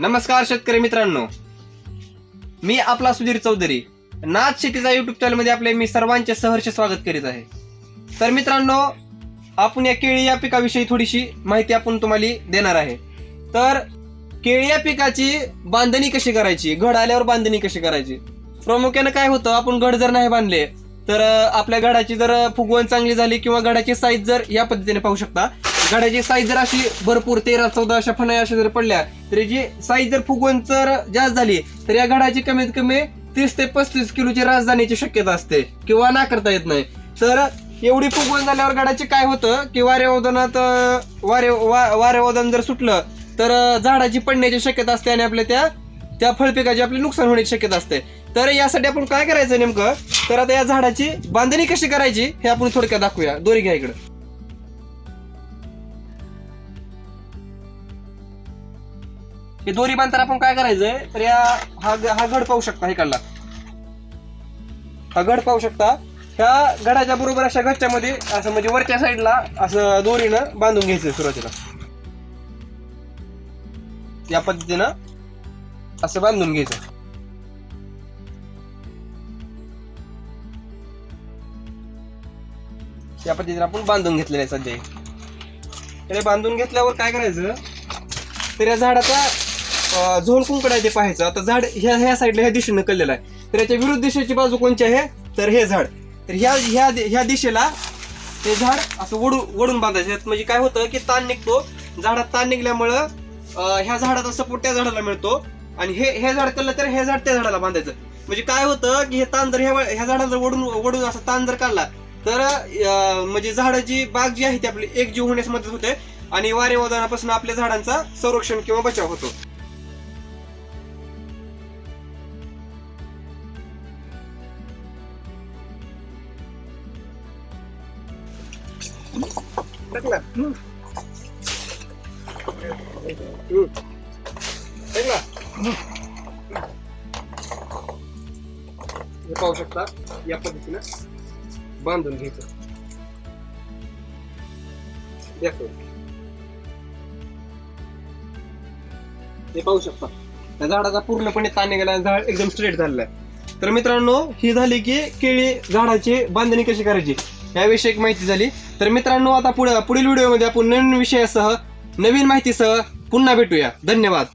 नमस्कार शेतकरी मित्रांनो. मी आपला सुधीर चौधरी. नाथ शेतीचा युट्यूब चॅनलमध्ये आपले मी सर्वांचे सहर्ष स्वागत करीत आहे. तर मित्रांनो आपण या केळी या पिकाविषयी थोडीशी माहिती आपण तुम्हाला देणार आहे. तर केळी या पिकाची बांधणी कशी करायची? घड आल्यावर बांधणी कशी करायची? प्रामुख्यानं काय होतं? आपण घड जर नाही बांधले तर आपल्या घडाची जर फुगवण चांगली झाली किंवा घडाची साईज जर या पद्धतीने पाहू शकता गाड्याची साईज जर अशी भरपूर तेरा चौदा अशा फण्या अशा जर पडल्या तरी जी साईज जर फुगवण जर जास्त झाली तर या गाड्याची कमीत कमी तीस ते पस्तीस किलोची रास जाण्याची शक्यता असते किंवा नाकारता येत नाही. तर एवढी फुगवण झाल्यावर घडाचे काय होतं की वाऱ्यावदनात अं, वारे वा- वाऱ्यावदन जर सुटलं तर झाडाची पडण्याची शक्यता असते आणि आपल्या त्या त्या फळपिकाची आपली नुकसान होण्याची शक्यता असते. तर यासाठी आपण काय करायचं नेमकं? तर आता या झाडाची बांधणी कशी करायची हे आपण थोडक्यात दाखवूया. दोरी घ्या इकडं. हे दोरी बांधताना आपण काय करायचंय? तर या हा हा गड पाहू शकता इकडला. हा गड पाहू शकता. ह्या गडाच्या बरोबर अशा घरच्यामध्ये असं म्हणजे वरच्या साईडला असं दोरीनं बांधून घ्यायचं सुरुवातीला. या पद्धतीनं असं बांधून घ्यायचं. या पद्धतीने आपण बांधून घेतलेलं आहे सध्या. तर हे बांधून घेतल्यावर काय करायचं? तर या झाडाचा अं, कुंकड आहे ते पाहायचं. आता झाड ह्या ह्या साईडला ह्या दिशेनं कळलेलं आहे. तर याच्या विरुद्ध दिशेची बाजू कोणची आहे? तर हे झाड. तर ह्या ह्या ह्या दिशेला ते झाड असं वडून वडून बांधायचं. म्हणजे काय होतं की ताण निघतो. झाडात ताण निघल्यामुळं ह्या झाडाचा सपोर्ट त्या झाडाला मिळतो. आणि हे हे झाड कळलं तर हे झाड त्या झाडाला बांधायचं. म्हणजे काय होतं की हे ताण जर ह्या ह्या झाडाला जर वडून वडून असा ताण जर काढला तर म्हणजे झाडाची बाग जी आहे ती आपली एकजीव होण्यास मदत होते. आणि वारे वादळापासून आपल्या झाडांचा संरक्षण किंवा बचाव होतो. टाकला हे पाहू शकता या पद्धतीनं बांधून घ्यायचं दाखव. हे पाहू शकता त्या झाडाचा पूर्णपणे ताण निघाला झाड एकदम स्ट्रेट झालेलं आहे. तर मित्रांनो ही झाली की केळी झाडाची बांधणी कशी करायची? याविषयी एक माहिती झाली. तर मित्रांनो आता पुढे पुढील व्हिडिओमध्ये आपण नवीन विषयासह नवीन माहितीसह पुन्हा भेटूया. धन्यवाद.